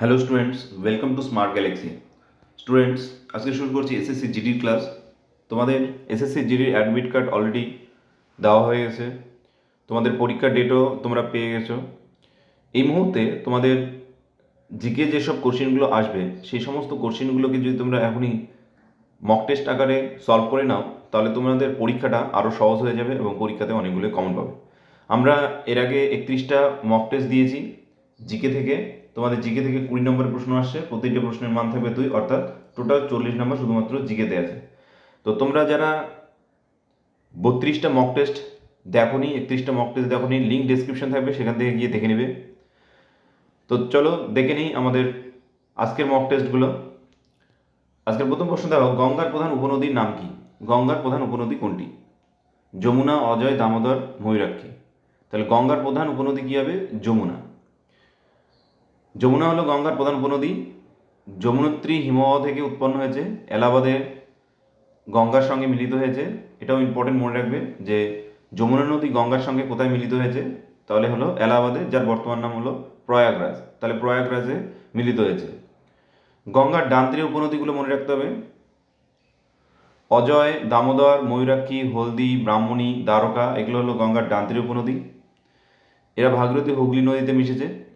Hello students welcome to smart galaxy students আজকে শুরু করছি এসএসসি জিডির ক্লাস তোমাদের এসএসসি জিডির অ্যাডমিট কার্ড অলরেডি দেওয়া হয়ে গেছে। তোমাদের পরীক্ষার ডেটও তোমরা পেয়ে গেছো। এই মুহূর্তে তোমাদের জিকে যেসব কোশ্চেনগুলো আসবে, সেই সমস্ত কোশ্চেনগুলোকে যদি তোমরা এখনই মক টেস্ট আকারে সলভ করে নাও, তাহলে তোমাদের পরীক্ষাটা আরও সহজ হয়ে যাবে এবং পরীক্ষাতে অনেকগুলো কমন পাবে। আমরা এর আগে একত্রিশটা মক টেস্ট দিয়েছি, জিকে থেকে। তোমাদের জিকে থেকে কুড়ি নম্বরের প্রশ্ন আসছে, প্রতিটি প্রশ্নের মান থাকবে দুই, অর্থাৎ টোটাল চল্লিশ নম্বর শুধুমাত্র জিকেতে আছে। তো তোমরা যারা বত্রিশটা মক টেস্ট দেখো দেখোনি, একত্রিশটা মক টেস্ট দেখোনি লিঙ্ক ডিসক্রিপশন থাকবে, সেখান থেকে গিয়ে দেখে নেবে। তো চলো দেখে নিই আমাদের আজকের মক টেস্টগুলো আজকের প্রথম প্রশ্ন দেখো, গঙ্গার প্রধান উপনদীর নাম কি? গঙ্গার প্রধান উপনদী কোনটি? যমুনা, অজয়, দামোদর, ময়ূরাক্ষী। তাহলে গঙ্গার প্রধান উপনদী কী হবে? যমুনা। যমুনা হলো গঙ্গার প্রধান উপনদী। যমুনোত্রী হিমবাহ থেকে উৎপন্ন হয়েছে। এলাহাবাদে গঙ্গার সঙ্গে মিলিত হয়েছে। এটাও ইম্পর্টেন্ট মনে রাখবে যে যমুনা নদী গঙ্গার সঙ্গে কোথায় মিলিত হয়েছে? তাহলে হলো এলাহাবাদে, যার বর্তমান নাম হলো প্রয়াগরাজ। তাহলে প্রয়াগরাজে মিলিত হয়েছে। গঙ্গার ডান উপনদীগুলো মনে রাখতে হবে। অজয়, দামোদর, ময়ূরাক্ষী, হলদি, ব্রাহ্মণী, দ্বারকা, এগুলো হলো গঙ্গার ডান উপনদী। এরা ভাগীরথী হুগলি নদীতে মিশেছে।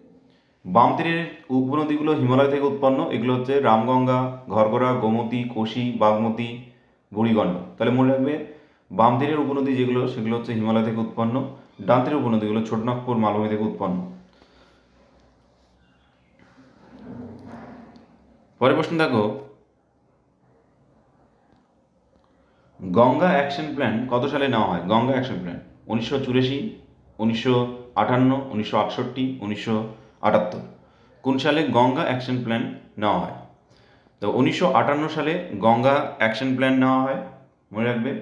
বাম তীরের উপনদীগুলো হিমালয় থেকে উৎপন্ন। এগুলো হচ্ছে রামগঙ্গা ঘরগড়া গোমতী, কোশি, বাগমতী বুড়িগণ্ড তাহলে মনে রাখবে বাম তীরের উপনদী যেগুলো, সেগুলো হচ্ছে হিমালয় থেকে উৎপন্ন। ডান তীরের উপনদীগুলো ছোটনাগপুর, মালভূমি থেকে উৎপন্ন। পরের প্রশ্ন দেখো। গঙ্গা অ্যাকশন প্ল্যান কত সালে নেওয়া হয়? গঙ্গা অ্যাকশন প্ল্যান উনিশশো চুরাশি, উনিশশো আটান্ন, উনিশশো আটষট্টি, উনিশশো আটাত্তর। কোন সালে গঙ্গা অ্যাকশন প্ল্যান নেওয়া হয়? তো উনিশশো আটান্ন সালে গঙ্গা অ্যাকশন প্ল্যান নেওয়া হয়, মনে রাখবে।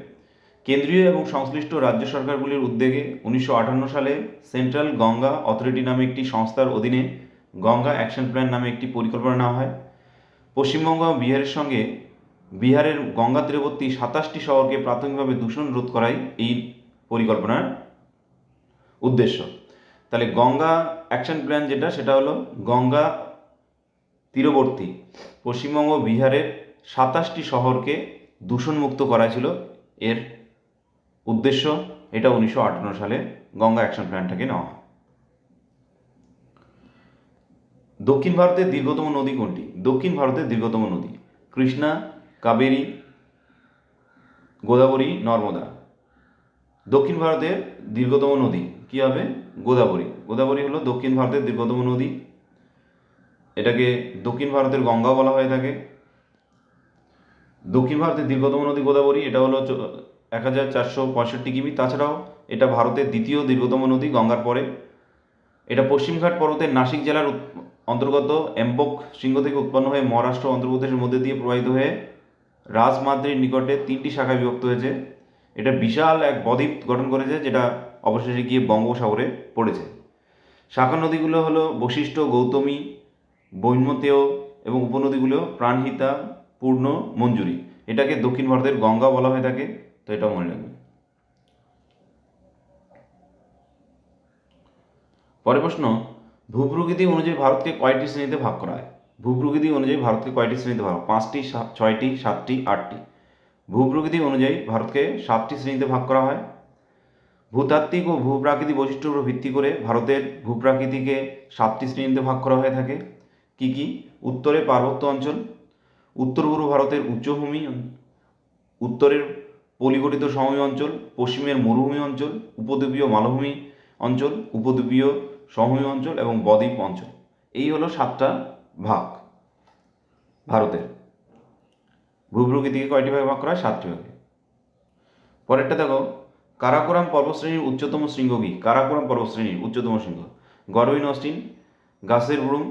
কেন্দ্রীয় এবং সংশ্লিষ্ট রাজ্য সরকারগুলির উদ্যোগে উনিশশো আটান্ন সালে সেন্ট্রাল গঙ্গা অথরিটি নামে একটি সংস্থার অধীনে গঙ্গা অ্যাকশন প্ল্যান নামে একটি পরিকল্পনা নেওয়া হয়। পশ্চিমবঙ্গ বিহারের সঙ্গে বিহারের গঙ্গা তীরবর্তী সাতাশটি শহরকে প্রাথমিকভাবে দূষণ রোধ করাই এই পরিকল্পনার উদ্দেশ্য। তাহলে গঙ্গা অ্যাকশন প্ল্যান যেটা, সেটা হলো গঙ্গা তীরবর্তী পশ্চিমবঙ্গ বিহারের সাতাশটি শহরকে দূষণমুক্ত করা ছিল। এর উদ্দেশ্য এটা উনিশশো আটান্ন সালে গঙ্গা অ্যাকশন প্ল্যানটাকে নেওয়া দক্ষিণ ভারতের দীর্ঘতম নদী কোনটি? দক্ষিণ ভারতের দীর্ঘতম নদী কৃষ্ণা, কাবেরী, গোদাবরী, নর্মদা। দক্ষিণ ভারতের দীর্ঘতম নদী কী হবে? গোদাবরী। গোদাবরী হলো দক্ষিণ ভারতের দীর্ঘতম নদী। এটাকে দক্ষিণ ভারতের গঙ্গা বলা হয়ে থাকে। দক্ষিণ ভারতের দীর্ঘতম নদী গোদাবরী, এটা হলো এক হাজার চারশো পঁয়ষট্টি কিমি। তাছাড়াও এটা ভারতের দ্বিতীয় দীর্ঘতম নদী গঙ্গার পরে। এটা পশ্চিমঘাট পর্বতের নাসিক জেলার অন্তর্গত এম্বক শৃঙ্গ থেকে উৎপন্ন হয়ে মহারাষ্ট্র অন্ধ্রপ্রদেশের মধ্যে দিয়ে প্রবাহিত হয়ে রাজমাদ্রির নিকটে তিনটি শাখায় বিভক্ত হয়েছে। এটা বিশাল এক বদ্বীপ গঠন করেছে, যেটা অবশেষে গিয়ে বঙ্গোপসাগরে পড়েছে। শাখা নদীগুলো হলো বশিষ্ঠ, গৌতমী বৈমতেয় এবং উপনদীগুলো প্রাণহিতা, পূর্ণ, মঞ্জুরি। এটাকে দক্ষিণ ভারতের গঙ্গা বলা হয়ে থাকে, তো এটাও মনে রাখবে পরের প্রশ্ন, ভূপ্রকৃতি অনুযায়ী ভারতকে কয়টি শ্রেণীতে ভাগ করা হয়? ভূপ্রকৃতি অনুযায়ী ভারতকে কয়টি শ্রেণীতে ভাগ পাঁচটি ছয়টি, সাতটি, আটটি। ভূপ্রকৃতি অনুযায়ী ভারতকে সাতটি শ্রেণীতে ভাগ করা হয়। ভূতাত্ত্বিক ও ভূপ্রাকৃতিক বৈশিষ্ট্যের উপর ভিত্তি করে ভারতের ভূপ্রাকৃতিকে সাতটি শ্রেণীতে ভাগ করা হয়ে থাকে। কি কি? উত্তরে পার্বত্য অঞ্চল, উত্তর পূর্ব ভারতের উচ্চভূমি, উত্তরের পলিগঠিত সমভূমি অঞ্চল, পশ্চিমের মরুভূমি অঞ্চল, উপদ্বীপীয় মালভূমি অঞ্চল, উপদ্বীপীয় সমভূমি অঞ্চল এবং বদ্বীপ অঞ্চল। এই হলো সাতটা ভাগ ভারতের। ভূপ্রকৃতিকে কয়টি ভাগে ভাগ করা হয়? সাতটি ভাগে। পরেরটা দেখো। কারাকোরাম পর্বতশ্রেণীর উচ্চতম শৃঙ্গ কি? কারাকোরাম পর্বতশ্রেণীর উচ্চতম শৃঙ্গ। গরউইন অস্টিন গাছের ব্রুম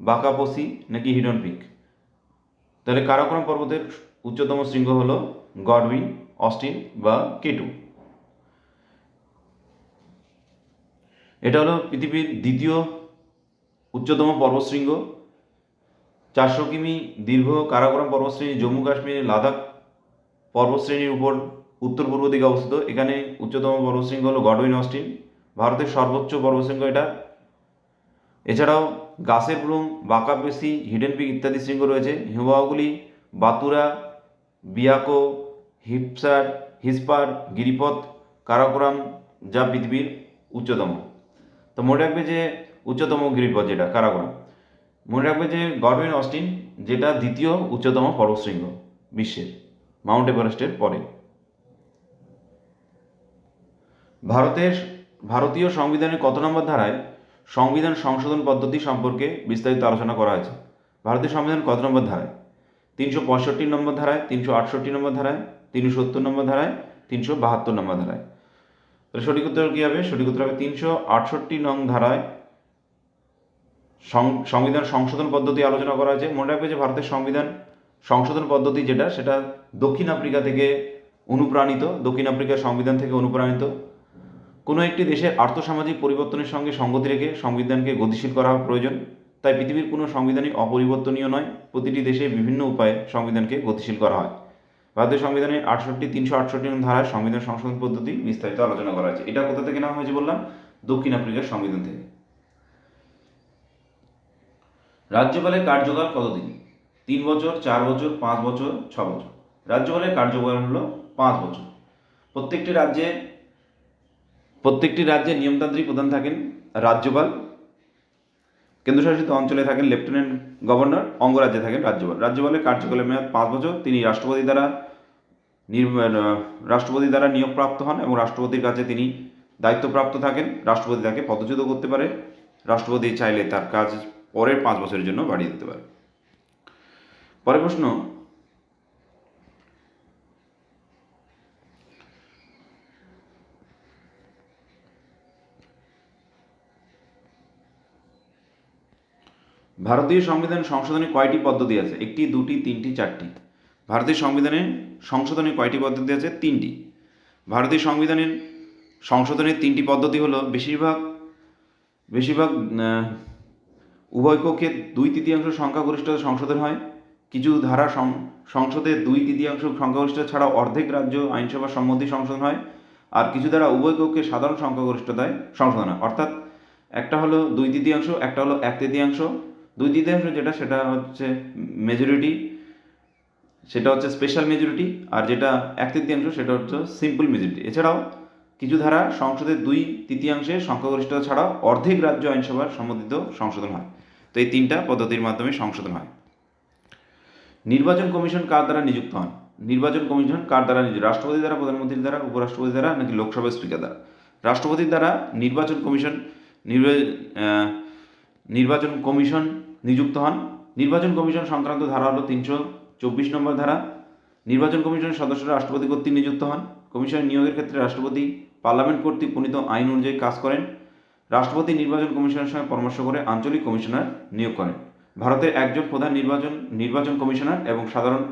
বাঁকাপসি নাকি হিডন পিক? তাহলে কারাকোরাম পর্বতের উচ্চতম শৃঙ্গ হল গডউইন অস্টিন বা কেটু। এটা হলো পৃথিবীর দ্বিতীয় উচ্চতম পর্বতশৃঙ্গ। চারশো কিমি দীর্ঘ কারাকোরাম পর্বতশ্রেণী জম্মু কাশ্মীর লাদাখ পর্বতশ্রেণীর উপর উত্তর পূর্ব দিকে অবস্থিত। এখানে উচ্চতম পর্বতশৃঙ্গ হলো গডউইন অস্টিন, ভারতের সর্বোচ্চ পর্বতশৃঙ্গ এটা। এছাড়াও গাছের বাঁকা পেশি হিডেন পিক ইত্যাদি শৃঙ্গ রয়েছে। হিমবাহগুলি বাতুরা, বিয়াকো, হিপসার, হিসপার, গিরিপথ, কারাকোরাম যা পৃথিবীর উচ্চতম। তো মনে রাখবে যে উচ্চতম গিরিপথ যেটা, কারাকোরাম। মনে রাখবে যে গডউইন অস্টিন যেটা দ্বিতীয় উচ্চতম পর্বতশৃঙ্গ বিশ্বের, মাউন্ট এভারেস্টের পরে। ভারতের ভারতীয় সংবিধানের কত নম্বর ধারায় সংবিধান সংশোধন পদ্ধতি সম্পর্কে বিস্তারিত আলোচনা করা হয়েছে? ভারতীয় সংবিধান কত নম্বর ধারায়? তিনশো পঁয়ষট্টি নম্বর ধারায়, তিনশো আটষট্টি নম্বর ধারায়, তিনশো সত্তর নম্বর ধারায়, তিনশো বাহাত্তর নম্বর ধারায়। তাহলে সঠিক উত্তর কী হবে? সঠিক উত্তর হবে তিনশো আটষট্টি নং ধারায় সংবিধান সংশোধন পদ্ধতি আলোচনা করা হয়েছে। মনে রাখবে যে ভারতের সংবিধান সংশোধন পদ্ধতি যেটা, সেটা দক্ষিণ আফ্রিকা থেকে অনুপ্রাণিত, দক্ষিণ আফ্রিকার সংবিধান থেকে অনুপ্রাণিত। কোনো একটি দেশের আর্থসামাজিক পরিবর্তনের সঙ্গে সঙ্গতি রেখে সংবিধানকে গতিশীল করা প্রয়োজন, তাই পৃথিবীর কোনো সংবিধানই অপরিবর্তনীয় নয়। প্রতিটি দেশে বিভিন্ন উপায়ে সংবিধানকে গতিশীল করা হয়। ভারতীয় সংবিধানের আটষট্টি, তিনশো আটষট্টি ধারায় সংবিধান সংশোধন পদ্ধতি বিস্তারিত আলোচনা করা হয়েছে। এটা কোথা থেকে নেওয়া হয়েছে বললাম? দক্ষিণ আফ্রিকার সংবিধান থেকে। রাজ্যপালের কার্যকাল কতদিন? তিন বছর, চার বছর, পাঁচ বছর, ছ বছর। রাজ্যপালের কার্যকাল হলো পাঁচ বছর। প্রত্যেকটি রাজ্যে প্রত্যেকটি রাজ্যে নিয়মতান্ত্রিক প্রধান থাকেন রাজ্যপাল, কেন্দ্রশাসিত অঞ্চলে থাকেন লেফটেন্যান্ট গভর্নর, অঙ্গরাজ্যে থাকেন রাজ্যপাল। রাজ্যপালের কার্যকালের মেয়াদ পাঁচ বছর। তিনি রাষ্ট্রপতি দ্বারা রাষ্ট্রপতি দ্বারা নিয়োগপ্রাপ্ত হন এবং রাষ্ট্রপতির কাছে তিনি দায়িত্বপ্রাপ্ত থাকেন। রাষ্ট্রপতি তাকে পদচ্যুত করতে পারে। রাষ্ট্রপতি চাইলে তার কাজ পরের পাঁচ বছরের জন্য বাড়িয়ে দিতে পারে। পরের প্রশ্ন ভারতীয় সংবিধান সংশোধনে কয়টি পদ্ধতি আছে? একটি, দুটি, তিনটি, চারটি। ভারতীয় সংবিধানে সংশোধনে কয়টি পদ্ধতি আছে? তিনটি। ভারতীয় সংবিধানের সংশোধনের তিনটি পদ্ধতি হলো বেশিরভাগ বেশিরভাগ উভয় দুই তৃতীয়াংশ সংখ্যাগরিষ্ঠতা সংশোধন হয়। কিছু ধারা সংসদে দুই তৃতীয়াংশ সংখ্যাগরিষ্ঠ ছাড়া অর্ধেক রাজ্য আইনসভা সম্মতি সংশোধন হয় আর কিছু দ্বারা উভয় কক্ষে সাধারণ সংখ্যাগরিষ্ঠতায় সংশোধন হয়। অর্থাৎ একটা হলো দুই তৃতীয়াংশ, একটা হলো এক তৃতীয়াংশ। দুই তৃতীয়াংশ যেটা, সেটা হচ্ছে মেজরিটি সেটা হচ্ছে স্পেশাল মেজরিটি আর যেটা এক তৃতীয়াংশ, সেটা হচ্ছে সিম্পল মেজরিটি এছাড়াও কিছু ধারা সংসদের দুই তৃতীয়াংশে সংখ্যাগরিষ্ঠতা ছাড়াও অর্ধেক রাজ্য আইনসভার সম্মতিত সংশোধন হয়। তো এই তিনটা পদ্ধতির মাধ্যমে সংশোধন হয়। নির্বাচন কমিশন কার দ্বারা নিযুক্ত হন? নির্বাচন কমিশন কার দ্বারা নিযুক্ত? রাষ্ট্রপতি দ্বারা, প্রধানমন্ত্রীর দ্বারা, উপরাষ্ট্রপতি দ্বারা, নাকি লোকসভা স্পিকার দ্বারা? রাষ্ট্রপতির দ্বারা নির্বাচন কমিশন নির্বা- নির্বাচন কমিশন নিযুক্ত হন। নির্বাচন কমিশন সংক্রান্ত ধারা হলো তিনশো চব্বিশ নম্বর ধারা। নির্বাচন কমিশনের সদস্যরা রাষ্ট্রপতি কর্তৃক নিযুক্ত হন। কমিশনের নিয়োগের ক্ষেত্রে রাষ্ট্রপতি পার্লামেন্ট কর্তৃক প্রণীত আইন অনুযায়ী কাজ করেন। রাষ্ট্রপতি নির্বাচন কমিশনের সঙ্গে পরামর্শ করে আঞ্চলিক কমিশনার নিয়োগ করেন। ভারতের একজন প্রধান নির্বাচন নির্বাচন কমিশনার এবং সাধারণ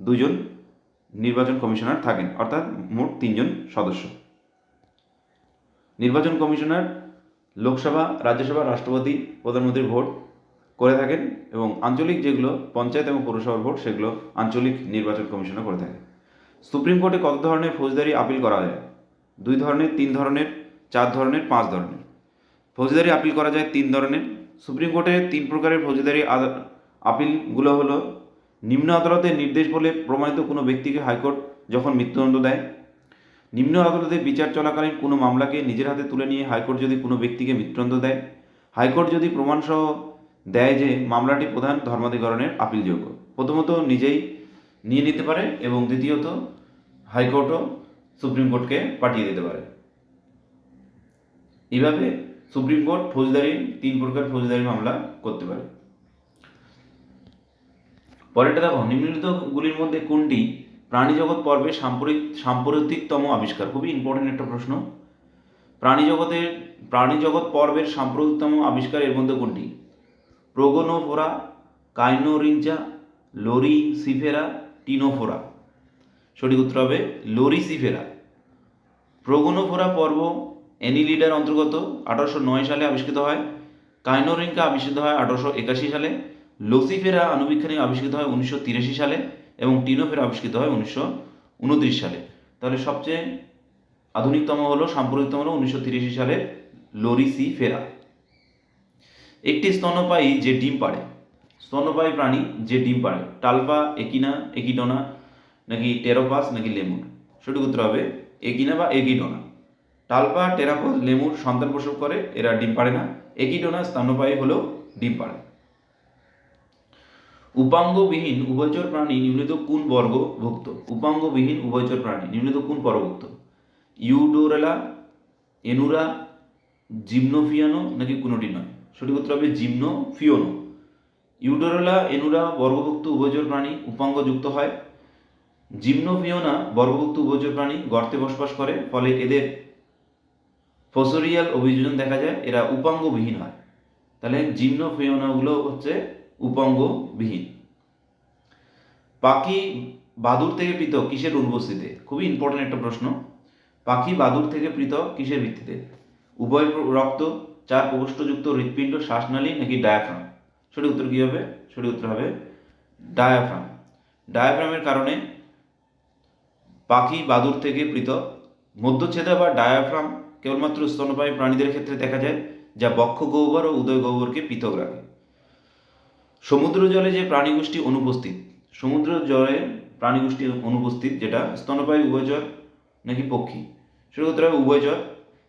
দুজন নির্বাচন কমিশনার থাকেন, অর্থাৎ মোট তিনজন সদস্য। নির্বাচন কমিশনার, লোকসভা, রাজ্যসভা, রাষ্ট্রপতি, প্রধানমন্ত্রীর ভোট করে থাকেন এবং আঞ্চলিক যেগুলো পঞ্চায়েত এবং পৌরসভার ভোট সেগুলো আঞ্চলিক নির্বাচন কমিশনার করে থাকে। সুপ্রিম কোর্টে কত ধরনের ফৌজদারি আপিল করা যায়? দুই ধরনের, তিন ধরনের, চার ধরনের, পাঁচ ধরনের? ফৌজদারি আপিল করা যায় তিন ধরনের। সুপ্রিম কোর্টে তিন প্রকারের ফৌজদারি আপিলগুলো হলো, নিম্ন আদালতের নির্দেশ বলে প্রমাণিত কোনো ব্যক্তিকে হাইকোর্ট যখন মৃত্যুদণ্ড দেয়, নিম্ন আদালতে বিচার চলাকালীন কোনো মামলাকে নিজের হাতে তুলে নিয়ে হাইকোর্ট যদি কোনো ব্যক্তিকে মৃত্যুদণ্ড দেয়, হাইকোর্ট যদি প্রমাণসহ দেয় যে মামলাটি প্রধান ধর্মাধিকরণের আপিলযোগ্য। প্রথমত নিজেই নিয়ে নিতে পারে এবং দ্বিতীয়ত হাইকোর্টও সুপ্রিম কোর্টকে পাঠিয়ে দিতে পারে। এইভাবে সুপ্রিম কোর্ট ফৌজদারি, তিন প্রকার ফৌজদারি মামলা করতে পারে। পরেরটা দেখো নিম্নলিখিতগুলির মধ্যে কোনটি প্রাণী জগৎ পর্বে সাম্প্রতিক, সাম্প্রতিকতম আবিষ্কার? খুবই ইম্পর্টেন্ট একটা প্রশ্ন। প্রাণী জগতের, প্রাণী জগৎ পর্বের সাম্প্রতিকতম আবিষ্কার এর মধ্যে কোনটি? Pogonophora, Kinorhyncha Loricifera Ctenophora. সঠিক উত্তর হবে লোরি সিফেরা প্রোগোনোফোরা পর্ব অ্যানিলিডার অন্তর্গত আঠারোশো নয় সালে আবিষ্কৃত হয়। কাইনোরিঙ্কা আবিষ্কৃত হয় আঠারোশো একাশি সালে। লোসিফেরা আণুবীক্ষণিক আবিষ্কৃত হয় উনিশশো তিরাশি সালে এবং টিনোফেরা আবিষ্কৃত হয় উনিশশো উনত্রিশ সালে। তাহলে সবচেয়ে আধুনিকতম হলো, সাম্প্রতিকতম হলো উনিশশো তিরাশি সালে লোরিসিফেরা। একটি স্তন্যপায়ী যে ডিম পাড়ে, স্তন্যপায়ী প্রাণী যে ডিম পাড়ে, টালপা, একিনা, একিডোনা, নাকি টেরোপাস, নাকি লেমুর? সঠিক উত্তর হবে একিনা বা একিডোনা। টালপা, টেরাপস, লেমুর সন্তান প্রসব করে, এরা ডিম পাড়ে না। একিডোনা স্তন্যপায়ী হলেও ডিম পাড়ে। উপাঙ্গবিহীন উভয়চর প্রাণী নিম্নলিখিত কোন বর্গভুক্ত? উপাঙ্গবিহীন উভয়চর প্রাণী নিম্নলিখিত কোন বর্গভুক্ত? ইউডোরেলা, এনুরা, জিমনোফিয়ানো, নাকি কোনোটি নয়? সঠিক উত্তর হবে জিমনোফিওনো ইউডোরেলা এনুরা বর্গভুক্ত উভয়চর প্রাণী উপাঙ্গযুক্ত হয়। জিমনোফিওনা বর্গভুক্ত উভয়চর প্রাণী গর্তে বসবাস করে, ফলে এদের ফসরিয়াল অভিযোজন দেখা যায়, এরা উপাঙ্গবিহীন হয়। তাহলে জিমনোফিওনাগুলো হচ্ছে উপাঙ্গবিহীন। পাখি বাদুর থেকে পৃথক কিসের অনুপস্থিতিতে? খুবই ইম্পর্টেন্ট একটা প্রশ্ন। পাখি বাদুর থেকে পৃথক কিসের ভিত্তিতে? উভয় রক্ত চার প্রকোষ্ঠযুক্ত হৃৎপিণ্ড, শ্বাসনালী নাকি ডায়াফ্রাম সঠিক উত্তর কী হবে? সঠিক উত্তর হবে ডায়াফ্রাম ডায়াফ্রামের কারণে পাখি বাদুর থেকে পৃথক। মধ্যচ্ছেদা বা ডায়াফ্রাম কেবলমাত্র স্তনপায়ী প্রাণীদের ক্ষেত্রে দেখা যায়, যা বক্ষ গহ্বর ও উদয় গহ্বরকে পৃথক রাখে। সমুদ্র জলে যে প্রাণীগোষ্ঠী অনুপস্থিত, সমুদ্র জলে প্রাণীগোষ্ঠী অনুপস্থিত, যেটা স্তন্যপায়ী উভয়চর নাকি পক্ষী। সেটা উভয়চর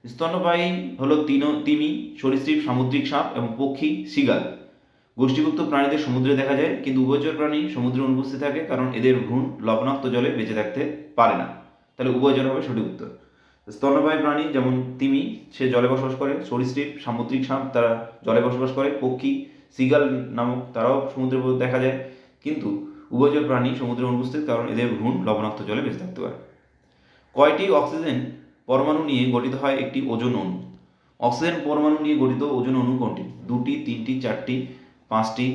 স্তন্যপায়ী হলো তিন, তিমি, সরীসৃপ, সামুদ্রিক সাপ এবং পক্ষী সিগাল গোষ্ঠীভুক্ত প্রাণীদের সমুদ্রে দেখা যায়, কিন্তু উভয়চর প্রাণী সমুদ্রে অনুপস্থিত থাকে কারণ এদের ভ্রূণ লবণাক্ত জলে বেঁচে থাকতে পারে না। তাহলে উভয়চর হবে সঠিক উত্তর। স্তন্যপায়ী প্রাণী যেমন তিমি, সে জলে বসবাস করে, সরীসৃপ, সামুদ্রিক সাপ তারা জলে বসবাস করে, পক্ষী সিগাল নামক তারাও সমুদ্রের মধ্যে দেখা যায়, কিন্তু উভয়চর প্রাণী সমুদ্রে অনুপস্থিত কারণ এদের ভ্রূণ লবণাক্ত জলে বেঁচে থাকতে পারে। কয়টি অক্সিজেন পরমাণু নিয়ে গঠিত হয় একটি ওজন অণু। অক্সিজেন পরমাণু নিয়ে গঠিত ওজন অণু কোনটি? দুটি, তিনটি, চারটি, পাঁচটি,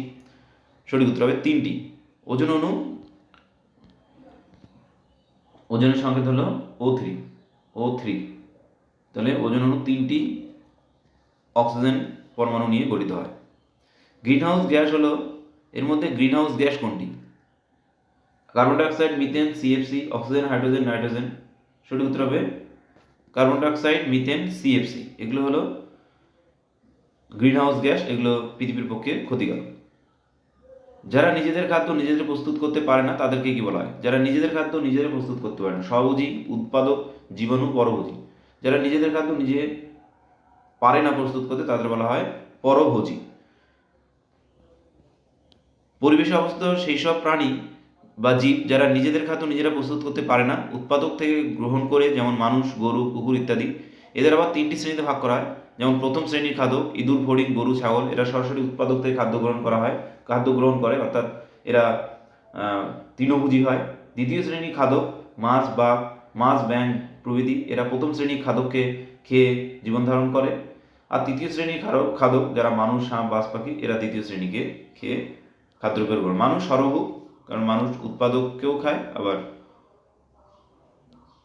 সঠিক উত্তর হবে তিনটি। ওজন অণু ওজনের সংকেত হলো ও থ্রি ও থ্রি তাহলে ওজন অণু তিনটি অক্সিজেন পরমাণু নিয়ে গঠিত হয়। গ্রিনহাউস গ্যাস হলো, এর মধ্যে গ্রিনহাউস গ্যাস কোনটি? Carbon dioxide, methane CFC oxygen, hydrogen, nitrogen. সঠিক উত্তর হবে কার্বন ডাইঅক্সাইড, মিথেন সিএফসি এগুলো হলো গ্রিনহাউস গ্যাস, এগুলো পৃথিবীর পক্ষে ক্ষতিকর। যারা নিজেদের খাদ্য নিজেদের প্রস্তুত করতে পারে না, তাদেরকে কি বলা হয়? যারা নিজেদের খাদ্য নিজেদের প্রস্তুত করতে পারে না স্বভোজী উৎপাদক, জীবাণু, পরভোজী। যারা নিজেদের খাদ্য নিজে পারে না প্রস্তুত করতে, তাদের বলা হয় পরভোজী। পরিবেশে অবস্থিত সেই সব প্রাণী বা জীব যারা নিজেদের খাদ্য নিজেরা প্রস্তুত করতে পারে না, উৎপাদক থেকে গ্রহণ করে যেমন মানুষ, গরু, কুকুর ইত্যাদি, এদের আবার তিনটি শ্রেণীতে ভাগ করা হয়। যেমন প্রথম শ্রেণির খাদক ইঁদুর, ফড়িং, গরু, ছাগল, এরা সরাসরি উৎপাদক থেকে খাদ্য গ্রহণ করা হয়, খাদ্য গ্রহণ করে, অর্থাৎ এরা তৃণভোজী হয়। দ্বিতীয় শ্রেণির খাদক মাছ বা মাছ ব্যাং প্রভৃতি, এরা প্রথম শ্রেণির খাদককে খেয়ে জীবন ধারণ করে। আর তৃতীয় শ্রেণির খাদক খাদক যারা মানুষ, হাঁস বাজ পাখি, এরা দ্বিতীয় শ্রেণীকে খেয়ে খাদ্যরূপের গ্রহণ মানুষ সর্বভুক কারণ মানুষ উৎপাদককেও খায়, আবার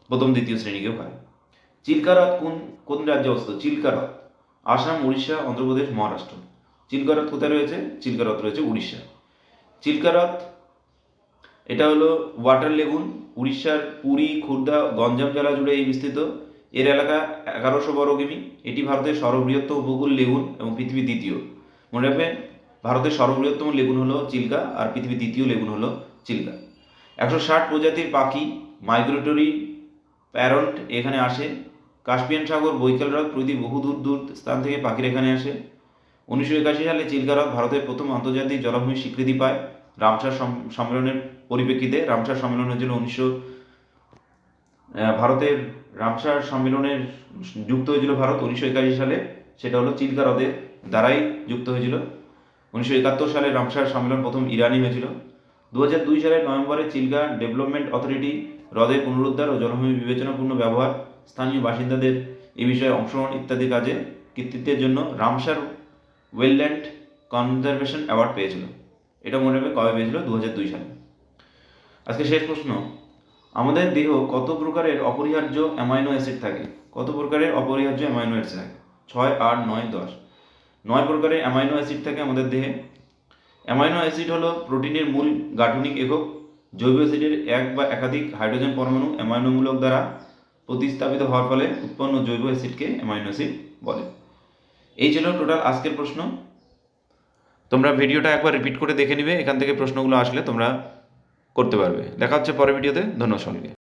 প্রথম, দ্বিতীয় শ্রেণীকেও খায়। চিল্কারত কোন কোন রাজ্যে অবস্থিত? চিল্কারত আসাম, উড়িষ্যা, অন্ধ্রপ্রদেশ, মহারাষ্ট্র। চিল্কারত কোথায় রয়েছে? চিল্কারত রয়েছে উড়িষ্যা। চিল্কারত এটা হলো ওয়াটার লেগুন, উড়িষ্যার পুরী, খুর্দা, গঞ্জাম জেলা জুড়ে এই বিস্তৃত। এর এলাকা এগারোশো বর্গ কিমি। এটি ভারতের সর্ববৃহত্তম উপকূল লেগুন এবং পৃথিবীর দ্বিতীয়। মনে রাখবেন ভারতের সর্ববৃহত্তম লেগুন হলো চিল্কা আর পৃথিবীর দ্বিতীয় লেগুন হলো চিল্কা। একশো ষাট প্রজাতির পাখি মাইগ্রেটরি প্যারন্ট এখানে আসে। কাস্পিয়ান সাগর, বৈকাল হ্রদ প্রভৃতি বহু দূর দূর স্থান থেকে পাখির এখানে আসে। উনিশশো একাশি সালে চিল্কা হ্রদ ভারতের প্রথম আন্তর্জাতিক জলাভূমি স্বীকৃতি পায় রামসার সম- সম্মেলনের পরিপ্রেক্ষিতে। রামসার সম্মেলনের জন্য উনিশশো ভারতের রামসার সম্মেলনের যুক্ত হয়েছিল ভারত। উনিশশো একাশি সালে সেটা হলো চিল্কা হ্রদের দ্বারাই যুক্ত হয়েছিল। উনিশশো একাত্তর সালে রামসার সম্মেলন প্রথম ইরানি হয়েছিল। দু হাজার দুই সালের নভেম্বরে চিল্কা ডেভেলপমেন্ট অথরিটি হ্রদের পুনরুদ্ধার ও জলভূমি বিবেচনাপূর্ণ ব্যবহার, স্থানীয় বাসিন্দাদের এ বিষয়ে অংশগ্রহণ ইত্যাদি কাজে কৃতিত্বের জন্য রামসার ওয়েলল্যান্ড কনজারভেশন অ্যাওয়ার্ড পেয়েছিল। এটা মনে রাখবে কবে পেয়েছিল? দু হাজার দুই সালে। আজকে শেষ প্রশ্ন। আমাদের দেহ কত প্রকারের অপরিহার্য অ্যামাইনো অ্যাসিড থাকে? কত প্রকারের অপরিহার্য অ্যামাইনো অ্যাসিড থাকে? ছয়, আট, নয়, দশ। নয় প্রকারের অ্যামাইনো অ্যাসিড থাকে আমাদের দেহে। অ্যামাইনো অ্যাসিড হলো প্রোটিনের মূল গাঠনিক একক। জৈব অ্যাসিডের এক বা একাধিক হাইড্রোজেন পরমাণু অ্যামাইনোমূলক দ্বারা প্রতিস্থাপিত হওয়ার ফলে উৎপন্ন জৈব অ্যাসিডকে অ্যামাইনো অ্যাসিড বলে। এই ছিল টোটাল আজকের প্রশ্ন। তোমরা ভিডিওটা একবার রিপিট করে দেখে নিবে, এখান থেকে প্রশ্নগুলো আসলে তোমরা করতে পারবে। দেখা হচ্ছে পরের ভিডিওতে। ধন্যবাদ সকলকে